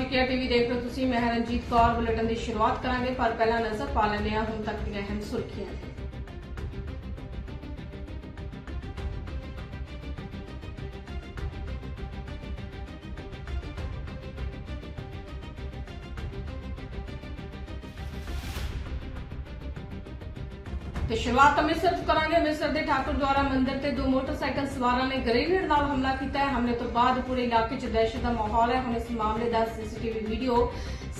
GK TV ਦੇਖ ਰਹੇ ਹੋ, ਤੁਸੀਂ ਮੈਂ ਰਣਜੀਤ ਕੌਰ, ਬੁਲੇਟਿਨ ਦੀ ਸ਼ੁਰੂਆਤ ਕਰਾਂਗੇ, ਪਰ ਪਹਿਲਾਂ ਨਜ਼ਰ ਪਾ ਲੈਂਦੇ ਹਾਂ, ਹੁਣ ਤੱਕ ਦੀਆਂ ਅਹਿਮ ਸੁਰਖੀਆਂ। ਤੇ। ਸ਼ੁਰੂਆਤ ਅੰਮ੍ਰਿਤਸਰ ਤੋਂ ਕਰਾਂਗੇ। ਅੰਮ੍ਰਿਤਸਰ ਦੇ ਠਾਕੁਰ ਦੁਆਰਾ ਮੰਦਿਰ ਤੇ ਦੋ ਮੋਟਰਸਾਈਕਲ ਸਵਾਰਾਂ ਨੇ ਗ੍ਰੇਨੇਡ ਨਾਲ ਹਮਲਾ ਕੀਤਾ ਹੈ। ਹਮਲੇ ਤੋਂ ਬਾਅਦ ਪੂਰੇ ਇਲਾਕੇ 'ਚ ਦਹਿਸ਼ਤ ਦਾ ਮਾਹੌਲ ਹੈ। ਹੁਣ ਇਸ ਮਾਮਲੇ ਦਾ ਸੀਸੀਟੀਵੀ ਵੀਡੀਓ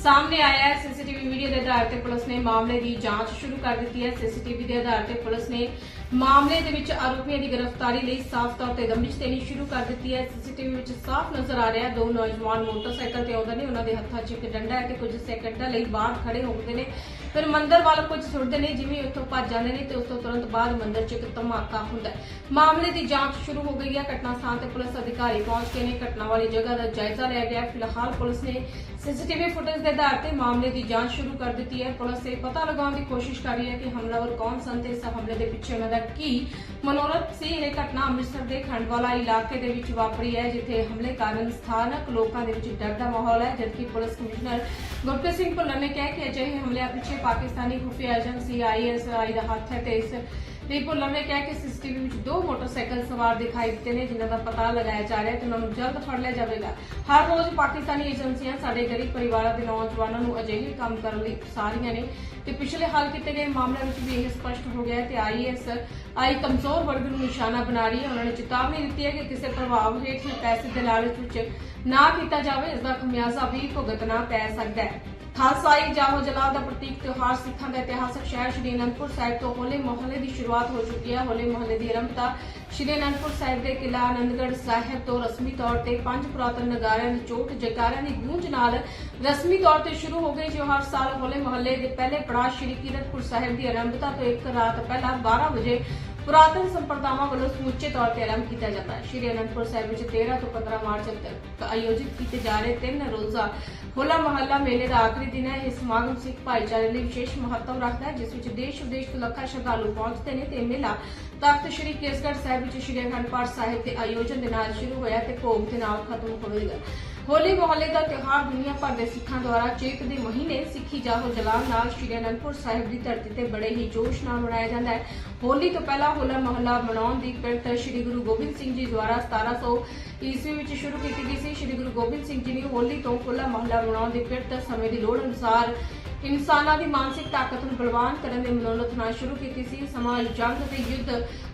ਸਾਹਮਣੇ ਆਇਆ ਹੈ। ਸੀਸੀਟੀਵੀ ਵੀਡੀਓ ਦੇ ਆਧਾਰ ਤੇ ਪੁਲਿਸ ਨੇ ਮਾਮਲੇ ਦੀ ਜਾਂਚ ਸ਼ੁਰੂ ਕਰ ਦਿੱਤੀ ਹੈ। ਸੀਸੀਟੀਵੀ ਦੇ ਆਧਾਰ ਤੇ ਪੁਲਿਸ ਨੇ ਮਾਮਲੇ ਦੇ ਵਿੱਚ ਆਰੋਪੀਆਂ ਦੀ ਗ੍ਰਿਫਤਾਰੀ ਲਈ ਸਾਫ਼ ਤੌਰ ਤੇ ਦਮਿਸ਼ ਦੇਣੀ ਸ਼ੁਰੂ ਕਰ ਦਿੱਤੀ ਹੈ। ਸੀਸੀਟੀਵੀ ਵਿੱਚ ਸਾਫ਼ ਨਜ਼ਰ ਆ ਰਿਹਾ ਦੋ ਨੌਜਵਾਨ ਮੋਟਰਸਾਈਕਲ ਤੇ ਆਉਂਦੇ ਨੇ। ਉਹਨਾਂ ਦੇ ਹੱਥਾਂ 'ਚ ਇੱਕ ਡੰਡਾ ਹੈ ਤੇ ਕੁਝ ਸੈਕਿੰਡਾਂ ਲਈ ਬਾਹਰ ਖੜੇ ਹੁੰਦੇ ਨੇ। ਫਿਰ ਮੰਦਰ ਵੱਲ ਕੁਝ ਸੁੱਟਦੇ ਨੇ ਜਿਵੇਂ ਉੱਥੋਂ ਭੱਜ ਜਾਂਦੇ ਨੇ ਤੇ ਉਸ ਤੋਂ ਤੁਰੰਤ ਬਾਅਦ ਮੰਦਰ 'ਚ ਇੱਕ ਧਮਾਕਾ ਹੁੰਦਾ ਹੈ। ਮਾਮਲੇ ਦੀ ਜਾਂਚ ਸ਼ੁਰੂ ਹੋ ਗਈ ਹੈ। ਘਟਨਾ ਸਥਾਨ ਤੇ ਪੁਲਿਸ ਅਧਿਕਾਰੀ ਪਹੁੰਚ ਕੇ ਨੇ। ਘਟਨਾ ਵਾਲੀ ਜਗ੍ਹਾ ਦਾ ਜਾਇਜ਼ਾ ਲਿਆ ਗਿਆ ਫਿਲਹਾਲ ਪੁਲਿਸ ਨੇ ਸੀਸੀਟੀਵੀ ਫੁਟੇਜ ਦੇ ਆਧਾਰ ਤੇ ਮਾਮਲੇ ਦੀ ਜਾਂਚ ਸ਼ੁਰੂ ਕਰ ਦਿੱਤੀ ਹੈ। ਪੁਲਿਸ ਇਹ ਪਤਾ ਲਗਾਉਣ ਦੀ ਕੋਸ਼ਿਸ਼ ਕਰ ਰਹੀ ਹੈ ਕਿ ਹਮਲਾਵਰ ਕੌਣ ਸਨ ਤੇ ਇਸ ਹਮਲੇ ਦੇ ਪਿੱਛੇ ਉਹਨਾਂ ਦਾ ਕੀ ਮਨੋਰਥ ਸੀ। ਇਹ ਘਟਨਾ ਅੰਮ੍ਰਿਤਸਰ ਦੇ ਖੰਡਵਾਲਾ ਇਲਾਕੇ ਦੇ ਵਿੱਚ ਵਾਪਰੀ ਹੈ, ਜਿੱਥੇ ਹਮਲੇ ਕਾਰਨ ਸਥਾਨਕ ਲੋਕਾਂ ਦੇ ਵਿੱਚ ਡਰ ਦਾ ਮਾਹੌਲ ਹੈ, ਜਦਕਿ ਪੁਲਿਸ ਕਮਿਸ਼ਨਰ ਗੁਰਪ੍ਰੀਤ ਸਿੰਘ ਭੁੱਲਰ ਨੇ ਕਿਹਾ ਕਿ ਅਜਿਹੇ ਹਮਲਿਆਂ ਪਿੱਛੇ ਪਾਕਿਸਤਾਨੀ ਖੁਫੀਆ ਏਜੰਸੀ ਆਈਐਸਆਈ ਦਾ ਹੱਥ ਹੈ ਤੇ ਇਸ ਲਈ ਭੁੱਲਰ ਨੇ ਕਿਹਾ ਕਿ ਸੀਸੀਟੀਵੀ ਵਿੱਚ ਦੋ ਮੋਟਰਸਾਈਕਲ ਸਵਾਰ ਦਿਖਾਈ ਦਿੱਤੇ ਨੇ, ਜਿਨ੍ਹਾਂ ਦਾ ਪਤਾ ਲਗਾਇਆ ਜਾ ਰਿਹਾ ਹੈ ਤੇ ਉਹਨਾਂ ਨੂੰ ਜਲਦ ਫੜ ਲਿਆ ਜਾਵੇਗਾ। ਹਰ ਰੋਜ਼ ਪਾਕਿਸਤਾਨੀ ਏਜੰਸੀਆਂ ਸਾਡੇ ਗਰੀਬ ਪਰਿਵਾਰਾਂ ਦੇ ਨੌਜਵਾਨਾਂ ਨੂੰ ਅਜਿਹੇ ਕੰਮ ਕਰਨ ਲਈ ਉਕਸਾ ਨੇ ਤੇ ਪਿਛਲੇ ਹੱਲ ਕੀਤੇ ਗਏ ਮਾਮਲਿਆਂ ਵਿੱਚ ਵੀ ਇਹ ਸਪਸ਼ਟ ਹੋ ਗਿਆ ਤੇ ਆਈਐਸ ਆਈ ਕਮਜ਼ੋਰ ਵਰਗ ਨੂੰ ਨਿਸ਼ਾਨਾ ਬਣਾ ਰਹੀ ਹੈ। ਉਹਨਾਂ ਨੇ ਚੇਤਾਵਨੀ ਦਿੱਤੀ ਹੈ ਕਿ ਕਿਸੇ ਪ੍ਰਭਾਵ ਹੇਠ ਪੈਸੇ ਦੇ ਲਾਲਚ ਵਿੱਚ ਨਾ ਕੀਤਾ ਜਾਵੇ, ਇਸ ਦਾ ਖਮਿਆਜ਼ਾ ਵੀ ਭੁਗਤਣਾ ਪੈ ਸਕਦਾ ਹੈ। ਖਾਲਸਾਈ ਜਾਹੋ ਜਲਾਲ ਦਾ ਪ੍ਰਤੀਕ ਤਿਉਹਾਰ ਸਿੱਖਾਂ ਦਾ ਇਤਿਹਾਸਕ ਸ਼ਹਿਰ ਸ਼੍ਰੀ ਅਨੰਦਪੁਰ ਸਾਹਿਬ ਤੋਂ ਹੋਲੇ ਮਹੱਲੇ ਦੀ ਸ਼ੁਰੂਆਤ ਹੋ ਚੁੱਕੀ ਹੈ। ਹੋਲੇ ਮਹੱਲੇ ਦੀ ਆਰੰਭਤਾ ਸ਼੍ਰੀ ਅਨੰਦਪੁਰ ਸਾਹਿਬ ਦੇ ਕਿਲ੍ਹਾ ਆਨੰਦਗੜ੍ਹ ਸਾਹਿਬ ਤੋਂ ਰਸਮੀ ਤੌਰ ਤੇ ਪੰਜ ਪੁਰਾਤਨ ਨਗਾਰਿਆਂ ਦੀ ਚੋਟ, ਜੈਕਾਰਿਆਂ ਦੀ ਗੂੰਜ ਨਾਲ ਰਸਮੀ ਤੌਰ ਤੇ ਸ਼ੁਰੂ ਹੋ ਗਈ। ਜੋ ਹਰ ਸਾਲ ਹੋਲੇ ਮਹੱਲੇ ਦੇ ਪਹਿਲੇ ਪੜਾਅ ਸ਼੍ਰੀ ਕੀਰਤਪੁਰ ਸਾਹਿਬ ਦੀ ਆਰੰਭਤਾ ਤੋਂ ਇੱਕ ਰਾਤ ਪਹਿਲਾਂ 12 ਵਜੇ ਪੁਰਾਤਨ ਸੰਪਰਦਾਵਾਂ ਵੱਲੋਂ ਸਮੁੱਚੇ ਤੌਰ ਤੇ ਆਰੰਭ ਕੀਤਾ ਜਾਂਦਾ ਹੈ। ਸ਼੍ਰੀ ਅਨੰਦਪੁਰ ਸਾਹਿਬ ਵਿੱਚ 13 ਤੋਂ 15 ਮਾਰਚ ਤੱਕ ਆਯੋਜਿਤ ਕੀਤੇ ਜਾ ਰਹੇ ਤਿੰਨ ਰੋਜ਼ਾ ਹੋਲਾ ਮਹੱਲਾ ਮੇਲੇ ਦਾ ਆਖਰੀ ਦਿਨ ਹੈ। ਇਹ ਸਮਾਗਮ ਸਿੱਖ ਭਾਈਚਾਰੇ ਲਈ ਵਿਸ਼ੇਸ਼ ਮਹੱਤਵ ਰੱਖਦਾ ਹੈ, ਜਿਸ ਵਿੱਚ ਦੇਸ਼ ਵਿਦੇਸ਼ ਤੋਂ ਲੱਖਾਂ ਸ਼ਰਧਾਲੂ ਪਹੁੰਚਦੇ ਨੇ ਤੇ ਮੇਲਾ ਤਖਤ ਸ਼੍ਰੀ ਕੇਸਗੜ੍ਹ ਸਾਹਿਬ ਵਿੱਚ ਸ਼੍ਰੀ ਅਖੰਡ ਪਾਠ ਸਾਹਿਬ ਦੇ ਆਯੋਜਨ ਦੇ ਨਾਲ ਸ਼ੁਰੂ ਹੋਇਆ ਤੇ ਭੋਗ ਦੇ ਨਾਲ ਖਤਮ ਹੋਵੇਗਾ ਹੋਲੀ ਮੁਹੱਲੇ ਦਾ ਤਿਉਹਾਰ ਦੁਨੀਆ ਭਰ ਦੇ ਸਿੱਖਾਂ ਦੁਆਰਾ ਚੇਤ ਦੇ ਮਹੀਨੇ ਸਿੱਖੀ ਜਾਹੋ ਜਲਾਲ ਨਾਲ ਸ਼੍ਰੀ ਅਨੰਦਪੁਰ ਸਾਹਿਬ ਦੀ ਧਰਤੀ ਤੇ ਬੜੇ ਹੀ ਜੋਸ਼ ਨਾਲ ਮਨਾਇਆ ਜਾਂਦਾ ਹੈ। ਹੋਲੀ ਤੋਂ ਪਹਿਲਾਂ ਹੋਲਾ ਮਹੱਲਾ ਮਨਾਉਣ ਦੀ ਕਿਰਤ ਸ਼੍ਰੀ ਗੁਰੂ ਗੋਬਿੰਦ ਸਿੰਘ ਜੀ ਦੁਆਰਾ 1700 ਈਸਵੀ ਵਿੱਚ ਸ਼ੁਰੂ ਕੀਤੀ ਗਈ ਸੀ। ਸ਼੍ਰੀ ਗੁਰੂ ਗੋਬਿੰਦ ਸਿੰਘ ਜੀ ਨੇ ਹੋਲੀ ਤੋਂ ਹੋਲਾ ਮਹੱਲਾ ਮਨਾਉਣ ਦੀ ਕਿਰਤ ਸਮੇਂ ਦੀ ਲੋੜ ਅਨੁਸਾਰ ਇਨਸਾਨਾਂ ਦੀ ਮਾਨਸਿਕ ਤਾਕਤ ਨੂੰ ਬਲਵਾਨ ਕਰਨ ਦੇ ਮਨੋਰਥ ਨਾਲ ਸ਼ੁਰੂ ਕੀਤੀ ਸੀ। ਸਮਾਜ ਜੰਗ ਤੇ ਯੁੱਧ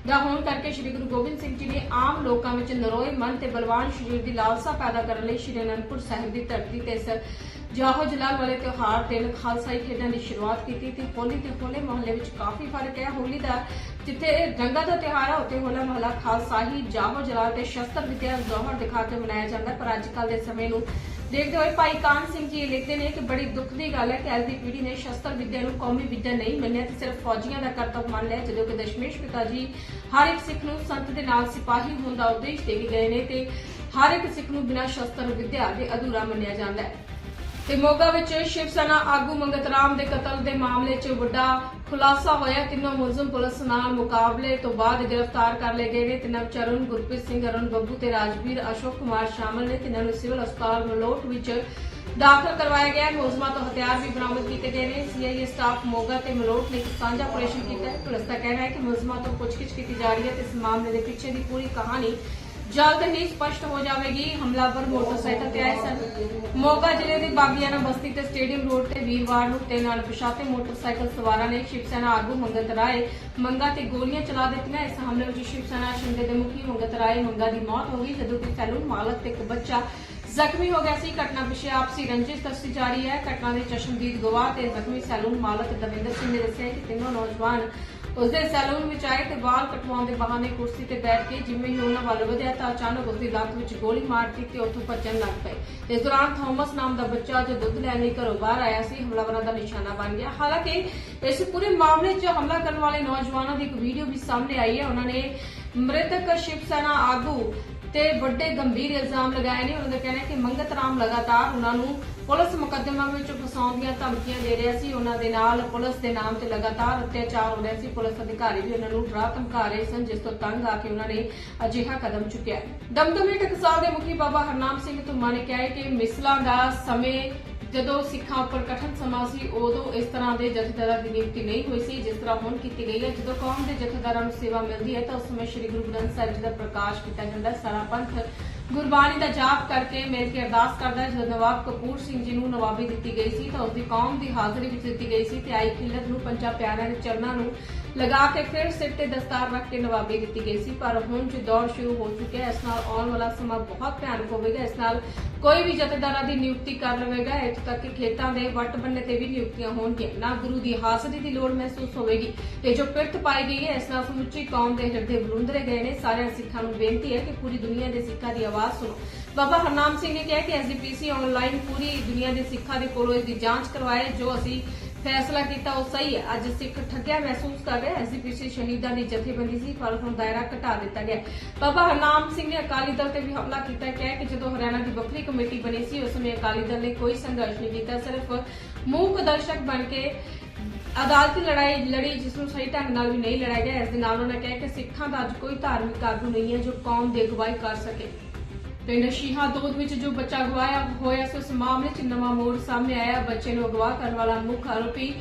ਦਾ ਹੋਣ ਕਰਕੇ ਸ਼੍ਰੀ ਗੁਰੂ ਗੋਬਿੰਦ ਸਿੰਘ ਜੀ ਨੇ ਆਮ ਲੋਕਾਂ ਵਿੱਚ ਨਰੋਏ ਮਨ ਤੇ ਬਲਵਾਨ ਸਰੀਰ ਦੀ ਲਾਲਸਾ ਪੈਦਾ ਕਰਨ ਲਈ ਸ਼੍ਰੀ ਅਨੰਦਪੁਰ ਸਾਹਿਬ ਦੀ ਧਰਤੀ ਤੇ ਇਸ ਜਾਹੋ ਜਲਾਲ ਵਾਲੇ ਤਿਉਹਾਰ ਦਿਨ ਖਾਲਸਾਈ ਖੇਡਾਂ ਦੀ ਸ਼ੁਰੂਆਤ ਕੀਤੀ ਤੇ ਹੋਲੀ ਤੇ ਹੋਲੇ ਮਹੱਲੇ ਵਿੱਚ ਕਾਫੀ ਫ਼ਰਕ ਹੈ। ਹੋਲੀ ਦਾ ਜਿੱਥੇ ਇਹ ਰੰਗਾਂ ਦਾ ਤਿਉਹਾਰ ਹੈ ਉੱਥੇ ਹੋਲਾ ਮਹੱਲਾ ਖਾਲਸਾ ਹੀ ਜਾਹੋ ਜਲਾਲ ਤੇ ਸ਼ਸਤਰ ਵਿਦਿਆ ਜੋਹਰ ਦਿਖਾ ਕੇ ਮਨਾਇਆ ਜਾਂਦਾ। ਹੈ ਪਰ ਅੱਜ ਕੱਲ ਦੇ ਸਮੇਂ ਨੂੰ ਦੇਖਦੇ ਹੋਏ ਭਾਈ ਕਾਨ ਸਿੰਘ ਜੀ ਇਹ ਲਿਖਦੇ ਨੇ ਕਿ ਬੜੀ ਦੁੱਖ ਦੀ ਗੱਲ ਹੈ ਕਿ ਅੱਜ ਦੀ ਪੀੜ੍ਹੀ ਨੇ ਸ਼ਸਤਰ ਵਿੱਦਿਆ ਨੂੰ ਕੌਮੀ ਵਿੱਦਿਆ ਨਹੀਂ ਮੰਨਿਆ ਤੇ ਸਿਰਫ ਫੌਜੀਆਂ ਦਾ ਕਰਤੱਵ ਮੰਨ ਲਿਆ, ਜਦੋਂ ਕਿ ਦਸ਼ਮੇਸ਼ ਪਿਤਾ ਜੀ ਹਰ ਇੱਕ ਸਿੱਖ ਨੂੰ ਸੰਤ ਦੇ ਨਾਲ ਸਿਪਾਹੀ ਹੋਣ ਦਾ ਉਦੇਸ਼ ਦੇ ਕੇ ਗਏ ਨੇ ਤੇ ਹਰ ਇੱਕ ਸਿੱਖ ਨੂੰ ਬਿਨਾਂ ਸ਼ਸਤਰ ਵਿੱਦਿਆ ਦੇ ਅਧੂਰਾ ਮੰਨਿਆ ਜਾਂਦਾ ਹੈ। ਤੇ ਮੋਗਾ ਵਿੱਚ ਸ਼ਿਵ ਸੈਨਾ ਆਗੂ ਮੰਗਤ ਰਾਮ ਦੇ ਕਤਲ ਦੇ ਮਾਮਲੇ 'ਚ ਵੱਡਾ ਖੁਲਾਸਾ ਹੋਇਆ। ਤਿੰਨੋਂ ਮੁਲਜ਼ਮ ਪੁਲਿਸ ਨਾਲ ਮੁਕਾਬਲੇ ਤੋਂ ਬਾਅਦ ਗ੍ਰਿਫਤਾਰ ਕਰ ਲਏ ਗਏ ਨੇ ਤਿੰਨਾਂ ਵਿੱਚ ਅਰੁਣ ਗੁਰਪ੍ਰੀਤ ਸਿੰਘ, ਅਰੁਣ ਬੱਬੂ ਤੇ ਰਾਜਵੀਰ, ਅਸ਼ੋਕ ਕੁਮਾਰ ਸ਼ਾਮਲ ਨੇ। ਤਿੰਨਾਂ ਨੂੰ ਸਿਵਲ ਹਸਪਤਾਲ ਮਲੋਟ ਵਿੱਚ ਦਾਖਲ ਕਰਵਾਇਆ ਗਿਆ। ਮੁਲਜ਼ਮਾਂ ਤੋਂ ਹਥਿਆਰ ਵੀ ਬਰਾਮਦ ਕੀਤੇ ਗਏ ਨੇ। ਸੀਆਈਏ ਸਟਾਫ ਮੋਗਾ ਤੇ ਮਲੋਟ ਨੇ ਸਾਂਝਾ ਆਪਰੇਸ਼ਨ ਕੀਤਾ ਹੈ। ਪੁਲਿਸ ਦਾ ਕਹਿਣਾ ਹੈ ਕਿ ਮੁਲਜ਼ਮਾਂ ਤੋਂ ਪੁੱਛਗਿੱਛ ਕੀਤੀ ਜਾ ਰਹੀ ਹੈ ਤੇ ਇਸ ਮਾਮਲੇ ਦੇ ਪਿੱਛੇ ਦੀ ਪੂਰੀ ਕਹਾਣੀ ਜਲਦ ਹੀ ਸਪਸ਼ਟ ਹੋ ਜਾਵੇਗੀ, ਹਮਲਾਵਰ ਮੋਟਰਸਾਈਕਲ ਤੇ ਆਏ ਸਨ। ਮੋਗਾ ਜ਼ਿਲ੍ਹੇ ਦੀ ਬਾਗੀਆਣਾ ਬਸਤੀ ਤੇ ਸਟੇਡੀਅਮ ਰੋਡ ਤੇ ਵੀਰਵਾਰ ਨੂੰ ਤਿੰਨ ਅਣਪਛਾਤੇ ਮੋਟਰਸਾਈਕਲ ਸਵਾਰਾਂ ਨੇ ਸ਼ਿਵ ਸੈਨਾ ਆਗੂ ਮੰਗਤ ਰਾਏ ਮੰਗਾ ਤੇ ਗੋਲੀਆਂ ਚਲਾ ਦਿੱਤੀਆਂ। ਇਸ ਹਮਲੇ ਵਿੱਚ ਸ਼ਿਵ ਸੈਨਾ ਸ਼ਿੰਦੇ ਦੇ ਮੁਖੀ ਮੰਗਤ ਰਾਏ ਮੰਗਾ ਦੀ ਮੌਤ ਹੋ ਗਈ। ਜਦੋਂ ਕਿ ਸੈਲੂਨ ਮਾਲਕ ਤੇ ਇੱਕ ਬੱਚਾ ਜ਼ਖਮੀ ਹੋ ਗਿਆ ਸੀ। ਘਟਨਾ ਪਿਛੇ ਆਪਸੀ ਰੰਜਿਸ਼ ਦੱਸੀ ਜਾ ਰਹੀ ਹੈ। ਘਟਨਾ ਦੇ ਚਸ਼ਮਦੀਦ ਗਵਾਹ ਤੇ ਜ਼ਖਮੀ ਸੈਲੂਨ ਮਾਲਕ ਦਵਿੰਦਰ ਸਿੰਘ ਨੇ ਦੱਸਿਆ ਕਿ ਤਿੰਨੋਂ ਨੌਜਵਾਨ ਉਸਦੇ ਸੈਲੂਨ ਵਿੱਚ ਆਏ ਤੇ ਵਾਲ ਕਟਵਾਉਣ ਦੇ ਬਹਾਨੇ ਕੁਰਸੀ ਤੇ ਬੈਠ ਕੇ ਜਿਵੇਂ ਹੀ ਉਹਨਾਂ ਵੱਲ ਵਧਿਆ ਤਾਂ ਅਚਾਨਕ ਉਸਦੀ ਲੱਤ ਵਿੱਚ ਗੋਲੀ ਮਾਰ ਦਿੱਤੀ ਤੇ ਉੱਥੋਂ ਭੱਜਣ ਲੱਗ ਪਏ। ਇਸ ਦੌਰਾਨ ਥਾਮਸ ਨਾਮ ਦਾ ਬੱਚਾ ਜੋ ਦੁੱਧ ਲੈਣ ਲਈ ਘਰੋਂ ਬਾਹਰ ਆਇਆ ਸੀ, ਹਮਲਾਵਰਾਂ ਦਾ ਨਿਸ਼ਾਨਾ ਬਣ ਗਿਆ। ਹਾਲਾਂਕਿ ਇਸ ਪੂਰੇ ਮਾਮਲੇ 'ਚ ਹਮਲਾ ਕਰਨ ਵਾਲੇ ਨੌਜਵਾਨਾਂ ਦੀ ਇੱਕ ਵੀਡੀਓ ਵੀ ਸਾਹਮਣੇ ਆਈ ਹੈ। ਉਹਨਾਂ ਨੇ ਮ੍ਰਿਤਕ ਸ਼ਿਵ ਸੈਨਾ ਆਗੂ ਤੇ ਵੱਡੇ ਗੰਭੀਰ ਇਲਜ਼ਾਮ ਲਗਾਏ ਨੇ। ਉਹਨਾਂ ਦਾ ਕਹਿਣਾ ਹੈ ਕਿ ਮੰਗਤ ਰਾਮ ਲਗਾਤਾਰ ਉਹਨਾਂ ਨੂੰ ਪੁਲਿਸ ਮੁਕੱਦਮਾ ਵਿੱਚ ਫਸਾਉਣ ਦੀਆਂ ਧਮਕੀਆਂ ਦੇ ਰਿਹਾ ਸੀ। ਉਹਨਾਂ ਦੇ ਨਾਲ ਪੁਲਿਸ ਦੇ ਨਾਮ ਤੇ ਲਗਾਤਾਰ ਅਤਿਆਚਾਰ ਹੋ ਰਿਹਾ ਸੀ। ਪੁਲਿਸ ਅਧਿਕਾਰੀ ਵੀ ਉਹਨਾਂ ਨੂੰ ਡਰਾ ਧਮਕਾ ਰਹੇ ਸਨ, ਜਿਸ ਤੋਂ ਤੰਗ ਆ ਕੇ ਉਹਨਾਂ ਨੇ ਅਜਿਹਾ ਕਦਮ ਚੁੱਕਿਆ ਦਮਦਮੀ ਟਕਸਾਲ ਦੇ ਮੁਖੀ ਬਾਬਾ ਹਰਨਾਮ ਸਿੰਘ ਧੁੰਮਾ ਨੇ ਕਿਹਾ ਹੈ ਕਿ ਮਿਸਲਾਂ ਦਾ ਸਮੇਂ ਜਦੋਂ ਸਿੱਖਾਂ ਉੱਪਰ ਕਠਨ ਸਮਾਂ ਸੀ, ਉਦੋਂ ਇਸ ਤਰ੍ਹਾਂ ਦੇ ਜਥੇਦਾਰਾਂ ਦੀ ਨਿਯੁਕਤੀ ਨਹੀਂ ਹੋਈ ਸੀ, ਜਿਸ ਤਰ੍ਹਾਂ ਹੁਣ ਕੀਤੀ ਗਈ ਹੈ। ਜਦੋਂ ਕੌਮ ਦੇ ਜਥੇਦਾਰਾਂ ਨੂੰ ਸੇਵਾ ਮਿਲਦੀ ਹੈ, ਤਾਂ ਉਸ ਸਮੇਂ ਸ੍ਰੀ ਗੁਰੂ ਗ੍ਰੰਥ ਸਾਹਿਬ ਜੀ ਦਾ ਪ੍ਰਕਾਸ਼ ਕੀਤਾ ਜਾਂਦਾ ਸਾਰਾ ਪੰਥ ਗੁਰਬਾਣੀ ਦਾ ਜਾਪ ਕਰਕੇ ਮਿਲ ਕੇ ਅਰਦਾਸ ਕਰਦਾ ਜਦੋਂ ਨਵਾਬ ਕਪੂਰ ਸਿੰਘ ਜੀ ਨੂੰ ਨਵਾਬੀ ਦਿੱਤੀ ਗਈ ਸੀ ਤਾਂ ਉਸ ਦੀ ਕੌਮ ਦੀ ਹਾਜ਼ਰੀ ਵਿੱਚ ਦਿੱਤੀ ਗਈ ਸੀ ਤੇ ਆਈ ਖਿਲਤ ਨੂੰ ਪੰਜਾ ਪਿਆਰਿਆਂ ਦੇ ਚਰਨਾਂ ਨੂੰ ਲਗਾ ਕੇ ਫਿਰ ਸਿਰ ਤੇ ਦਸਤਾਰ ਰੱਖ ਕੇ ਨਵਾਬੀ ਦਿੱਤੀ ਗਈ ਸੀ। ਪਰ ਹੁਣ ਜੋ ਦੌਰ ਸ਼ੁਰੂ ਹੋ ਚੁੱਕਿਆ ਹੈ, ਇਸ ਨਾਲ ਆਉਣ ਵਾਲਾ ਸਮਾਂ ਬਹੁਤ ਭਿਆਨਕ ਹੋਵੇਗਾ। ਇਸ ਨਾਲ ਕੋਈ ਵੀ ਜਥੇਦਾਰਾਂ ਦੀ ਨਿਯੁਕਤੀ ਕਰ ਲਵੇਗਾ। ਇੱਥੋਂ ਤੱਕ ਕਿ ਖੇਤਾਂ ਦੇ ਵੱਟ ਬੰਨੇ ਤੇ ਵੀ ਨਿਯੁਕਤੀਆਂ ਹੋਣਗੀਆਂ। ਨਾ ਗੁਰੂ ਦੀ ਹਾਜ਼ਰੀ ਦੀ ਲੋੜ ਮਹਿਸੂਸ ਹੋਵੇਗੀ ਤੇ ਜੋ ਪਿਰਤ ਪਾਈ ਗਈ ਹੈ, ਇਸ ਨਾਲ ਸਮੁੱਚੀ ਕੌਮ ਦੇ ਹਿਰਦੇ ਬਲੁੰਦਰੇ ਗਏ ਨੇ। ਸਾਰਿਆਂ ਸਿੱਖਾਂ ਨੂੰ ਬੇਨਤੀ ਹੈ ਕਿ ਪੂਰੀ ਦੁਨੀਆ ਦੇ ਸਿੱਖਾਂ ਦੀ ਆਵਾਜ਼ ਸੁਣੋ। ਬਾਬਾ ਹਰਨਾਮ ਸਿੰਘ ਨੇ ਕਿਹਾ ਕਿ ਐਸਜੀਪੀਸੀ ਆਨਲਾਈਨ ਪੂਰੀ ਦੁਨੀਆ ਦੇ ਸਿੱਖਾਂ ਦੇ ਕੋਲੋਂ ਇਸ ਦੀ ਜਾਂਚ ਕਰਵਾਏ, ਜੋ ਅਸੀਂ ਫੈਸਲਾ ਕੀਤਾ ਉਹ ਸਹੀ ਹੈ। ਅੱਜ ਸਿੱਖ ਠੱਗਿਆ ਮਹਿਸੂਸ ਕਰ ਰਹੇ ਐਸਜੀਪੀਸੀ ਸ਼ਹੀਦਾਂ ਦੀ ਜਥੇਬੰਦੀ ਸੀ, ਪਰ ਹੁਣ ਦਾਇਰਾ ਘਟਾ ਦਿੱਤਾ ਗਿਆ ਬਾਬਾ ਹਰਨਾਮ ਸਿੰਘ ਨੇ ਅਕਾਲੀ ਦਲ ਤੇ ਵੀ ਹਮਲਾ ਕੀਤਾ ਕਿਹਾ ਕਿ ਜਦੋਂ ਹਰਿਆਣਾ ਦੀ ਵੱਖਰੀ ਕਮੇਟੀ ਬਣੀ ਸੀ, ਉਸ ਸਮੇਂ ਅਕਾਲੀ ਦਲ ਨੇ ਕੋਈ ਸੰਘਰਸ਼ ਨਹੀਂ ਕੀਤਾ, ਸਿਰਫ ਮੂਕ ਦਰਸ਼ਕ ਬਣ ਕੇ ਅਦਾਲਤੀ ਲੜਾਈ ਲੜੀ, ਜਿਸ ਨੂੰ ਸਹੀ ਢੰਗ ਨਾਲ ਵੀ ਨਹੀਂ ਲੜਾਇਆ ਗਿਆ, ਇਸ ਦੇ ਨਾਲ ਉਹਨਾਂ ਨੇ ਕਿਹਾ ਕਿ ਸਿੱਖਾਂ ਦਾ ਅੱਜ ਕੋਈ ਧਾਰਮਿਕ ਆਗੂ ਨਹੀਂ ਹੈ ਜੋ ਕੌਮ ਦੀ ਅਗਵਾਈ ਕਰ ਸਕੇ। ਪਿੰਡ ਸ਼ੀਹਾ ਦੋਦ ਵਿੱਚ ਜੋ ਬੱਚਾ ਅਗਵਾਇਆ ਹੋਇਆ, ਸੀ ਉਸ ਮਾਮਲੇ 'ਚ ਨਵਾਂ ਮੋੜ ਸਾਹਮਣੇ ਆਇਆ। ਬੱਚੇ ਨੂੰ ਅਗਵਾ ਕਰਨ ਵਾਲਾ ਮੁੱਖ ਆਰੋਪੀ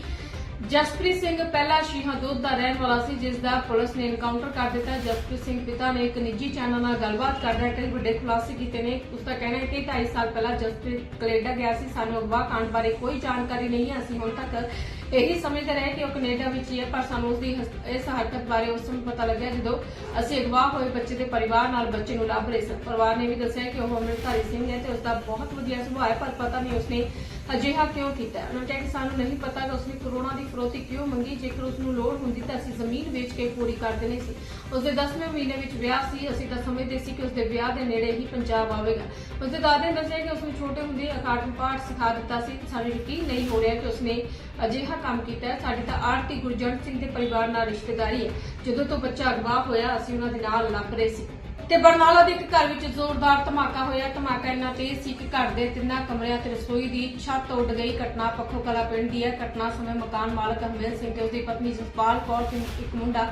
ਜਸਪ੍ਰੀਤ ਸਿੰਘ ਪਹਿਲਾ ਸ਼ੀਹਾ ਦਾ ਰਹਿਣ ਵਾਲਾ ਸੀ, ਜਿਸ ਦਾ ਪੁਲਿਸ ਨੇ ਐਨਕਾਊਂਟਰ ਕਰ ਦਿੱਤਾ। ਜਸਪ੍ਰੀਤ ਸਿੰਘ ਪਿਤਾ ਨੇ ਇੱਕ ਨਿੱਜੀ ਚੈਨਲ ਨਾਲ ਗੱਲਬਾਤ ਕਰਦਿਆਂ ਕਈ ਵੱਡੇ ਖੁਲਾਸੇ ਕੀਤੇ ਨੇ। ਉਸ ਦਾ ਕਹਿਣਾ ਹੈ ਕਿ 2.5 ਸਾਲ ਪਹਿਲਾਂ ਜਸਪ੍ਰੀਤ ਕੈਨੇਡਾ ਗਿਆ ਸੀ। ਸਾਨੂੰ ਅਗਵਾ ਕਾਂਡ ਬਾਰੇ ਕੋਈ ਜਾਣਕਾਰੀ ਨਹੀਂ ਹੈ। ਅਸੀਂ ਹੁਣ ਤੱਕ ਇਹੀ ਸਮਝਦੇ ਰਹੇ ਕਿ ਉਹ ਕੈਨੇਡਾ ਵਿੱਚ ਹੀ ਹੈ, ਪਰ ਸਾਨੂੰ ਉਸ ਦੀ ਹਸ- ਇਸ ਹਰਕਤ ਬਾਰੇ ਉਸ ਸਮੇਂ ਪਤਾ ਲੱਗਿਆ ਜਦੋਂ ਅਸੀਂ ਅਗਵਾ ਹੋਏ ਬੱਚੇ ਦੇ ਪਰਿਵਾਰ ਨਾਲ, ਬੱਚੇ ਨੂੰ ਲੱਭ ਰਹੇ ਸਨ। ਪਰਿਵਾਰ ਨੇ ਵੀ ਦੱਸਿਆ ਕਿ ਉਹ ਅੰਮ੍ਰਿਤਧਾਰੀ ਸਿੰਘ ਹੈ ਤੇ ਉਸ ਦਾ ਬਹੁਤ ਵਧੀਆ ਸੁਭਾਅ ਹੈ, ਪਰ ਪਤਾ ਨਹੀਂ ਉਸਨੇ ਅਜਿਹਾ ਕਿਉਂ ਕੀਤਾ? ਉਹਨਾਂ ਕਿਹਾ ਕਿ ਸਾਨੂੰ ਨਹੀਂ ਪਤਾ ਕਿ ਉਸਨੇ ਕਰੋੜਾਂ ਦੀ ਫਰੋਤੀ ਕਿਉਂ ਮੰਗੀ। ਜੇਕਰ ਉਸ ਨੂੰ ਲੋੜ ਹੁੰਦੀ ਤਾਂ ਅਸੀਂ ਜ਼ਮੀਨ ਵੇਚ ਕੇ ਪੂਰੀ ਕਰ ਦੇਣੀ ਸੀ। ਉਸਦੇ 10ਵੇਂ ਮਹੀਨੇ ਵਿੱਚ ਵਿਆਹ ਸੀ। ਅਸੀਂ ਤਾਂ ਸਮਝਦੇ ਸੀ ਕਿ ਉਸਦੇ ਵਿਆਹ ਦੇ ਨੇੜੇ ਹੀ ਪੰਜਾਬ ਆਵੇਗਾ। ਉਸਦੇ ਦਾਦੇ ਨੇ ਦੱਸਿਆ ਕਿ ਉਸਨੂੰ ਛੋਟੇ ਹੁੰਦੇ ਅਖਾੜ ਪਾਠ ਸਿਖਾ ਦਿੱਤਾ ਸੀ। ਸਾਨੂੰ ਯਕੀਨ ਨਹੀਂ ਹੋ ਰਿਹਾ ਕਿ ਉਸਨੇ ਅਜਿਹਾ ਕੰਮ ਕੀਤਾ ਹੈ। ਸਾਡੀ ਤਾਂ ਆਰਤੀ ਗੁਰਜੰਟ ਸਿੰਘ ਦੇ ਪਰਿਵਾਰ ਨਾਲ ਰਿਸ਼ਤੇਦਾਰੀ ਹੈ। ਜਦੋਂ ਤੋਂ ਬੱਚਾ ਅਗਵਾ ਹੋਇਆ, ਅਸੀਂ ਉਹਨਾਂ ਦੇ ਨਾਲ ਲੱਭ ਰਹੇ ਸੀ। ਤੇ ਬਰਨਾਲਾ ਦੇ ਇੱਕ ਘਰ ਵਿੱਚ ਜ਼ੋਰਦਾਰ ਧਮਾਕਾ ਹੋਇਆ। ਧਮਾਕਾ ਇੰਨਾ ਤੇਜ਼ ਸੀ ਕਿ ਘਰ ਦੇ ਤਿੰਨਾਂ ਕਮਰਿਆਂ ਤੇ ਰਸੋਈ ਦੀ ਛੱਤ ਉੱਡ ਗਈ। ਘਟਨਾ ਪੱਖੋ ਕਲਾ ਪਿੰਡ ਦੀ ਹੈ। ਘਟਨਾ ਸਮੇਂ ਮਕਾਨ ਮਾਲਕ ਹਰਮੇਲ ਸਿੰਘ ਤੇ ਉਸਦੀ ਪਤਨੀ ਜਸਪਾਲ ਕੌਰ ਤੇ ਇੱਕ ਮੁੰਡਾ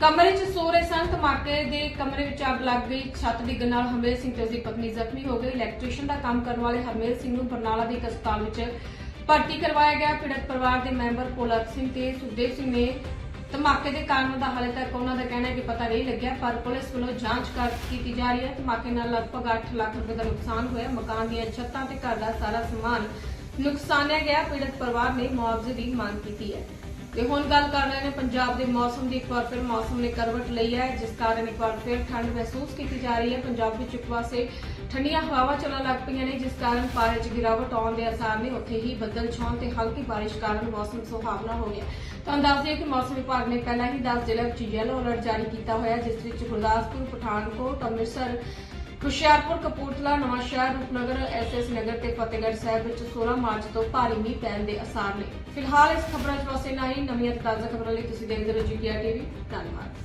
ਕਮਰੇ 'ਚ ਸੋ ਰਹੇ ਸਨ। ਧਮਾਕੇ ਦੇ ਕਮਰੇ ਵਿੱਚ ਅੱਗ ਲੱਗ ਗਈ। ਛੱਤ ਡਿੱਗਣ ਨਾਲ ਹਰਮੇਲ ਸਿੰਘ ਤੇ ਉਸਦੀ ਪਤਨੀ ਜ਼ਖਮੀ ਹੋ ਗਈ। ਇਲੈਕਟ੍ਰੀਸ਼ੀਅਨ ਦਾ ਕੰਮ ਕਰਨ ਵਾਲੇ ਹਰਮੇਲ ਸਿੰਘ ਨੂੰ ਬਰਨਾਲਾ ਦੇ ਇੱਕ ਹਸਪਤਾਲ ਵਿੱਚ ਭਰਤੀ ਕਰਵਾਇਆ ਗਿਆ। ਪੀੜਤ ਪਰਿਵਾਰ ਦੇ ਮੈਂਬਰ ਪੋਲਕ ਸਿੰਘ ਤੇ ਸੁਖਦੇਵ ਸਿੰਘ ਨੇ ਧਮਾਕੇ ਦੇ ਕਾਰਨ ਦਾ ਹਾਲੇ ਤੱਕ ਉਹਨਾਂ ਦਾ ਕਹਿਣਾ ਹੈ ਕਿ ਪਤਾ ਨਹੀਂ ਲੱਗਿਆ, ਪਰ ਪੁਲਿਸ ਵੱਲੋਂ ਜਾਂਚ ਕਰ ਕੀਤੀ ਜਾ ਰਹੀ ਹੈ। ਧਮਾਕੇ ਨਾਲ ਲਗਭਗ 8 ਲੱਖ ਰੁਪਏ ਦਾ ਨੁਕਸਾਨ ਹੋਇਆ। ਮਕਾਨ ਦੀਆਂ ਛੱਤਾਂ ਤੇ ਘਰ ਦਾ ਸਾਰਾ ਸਮਾਨ ਨੁਕਸਾਨਿਆ ਗਿਆ। ਪੀੜਤ ਪਰਿਵਾਰ ਨੇ ਮੁਆਵਜ਼ੇ ਦੀ ਮੰਗ ਕੀਤੀ ਹੈ। ਤੇ ਹੁਣ ਗੱਲ ਕਰ ਰਹੇ ਨੇ ਪੰਜਾਬ ਦੇ ਮੌਸਮ ਦੀ। ਇੱਕ ਵਾਰ ਫਿਰ ਮੌਸਮ ਨੇ ਕਰਵਟ ਲਈ ਹੈ, ਜਿਸ ਕਾਰਨ ਇੱਕ ਵਾਰ ਫਿਰ ਠੰਡ ਮਹਿਸੂਸ ਕੀਤੀ ਜਾ ਰਹੀ ਹੈ। ਪੰਜਾਬ ਵਿੱਚ ਇੱਕ ਪਾਸੇ ਠੰਡੀਆਂ ਹਵਾਵਾਂ ਚੱਲਣ ਲੱਗ ਪਈਆਂ ਨੇ, ਜਿਸ ਕਾਰਨ ਪਾਰੇ 'ਚ ਗਿਰਾਵਟ ਆਉਣ ਦੇ ਅਸਾਰ ਨੇ। ਉੱਥੇ ਹੀ ਬੱਦਲ ਛਾਉਣ ਤੇ ਹਲਕੀ ਬਾਰਿਸ਼ ਕਾਰਨ ਮੌਸਮ ਸੁਹਾਵਣਾ ਹੋ ਗਿਆ। ਤੁਹਾਨੂੰ ਦੱਸ ਦਈਏ ਕਿ ਮੌਸਮ ਵਿਭਾਗ ਨੇ ਪਹਿਲਾਂ ਹੀ 10 ਜ਼ਿਲ੍ਹਿਆਂ ਵਿੱਚ ਯੈਲੋ ਅਲਰਟ ਜਾਰੀ ਕੀਤਾ ਹੋਇਆ, ਜਿਸ ਵਿੱਚ ਗੁਰਦਾਸਪੁਰ, ਪਠਾਨਕੋਟ, ਅੰਮ੍ਰਿਤਸਰ ਹੁਸ਼ਿਆਰਪੁਰ, ਕਪੂਰਥਲਾ, ਨਵਾਂਸ਼ਹਿਰ, ਰੂਪਨਗਰ ਐਸਐਸ ਨਗਰ ਤੇ ਫਤਿਹਗੜ੍ਹ ਸਾਹਿਬ ਵਿੱਚ 16 ਮਾਰਚ ਤੋਂ ਭਾਰੀ ਮੀਂਹ ਪੈਣ ਦੇ ਅਸਾਰ ਨੇ। ਫਿਲਹਾਲ ਇਸ ਖਬਰਾਂ 'ਚ ਬਸ ਇੰਨਾ ਹੀ। ਨਵੀਆਂ ਤਾਜ਼ਾ ਖਬਰਾਂ ਲਈ ਤੁਸੀਂ ਦੇਖਦੇ ਰਹੋ ਜੀਟੀਆਰ ਟੀਵੀ। ਧੰਨਵਾਦ।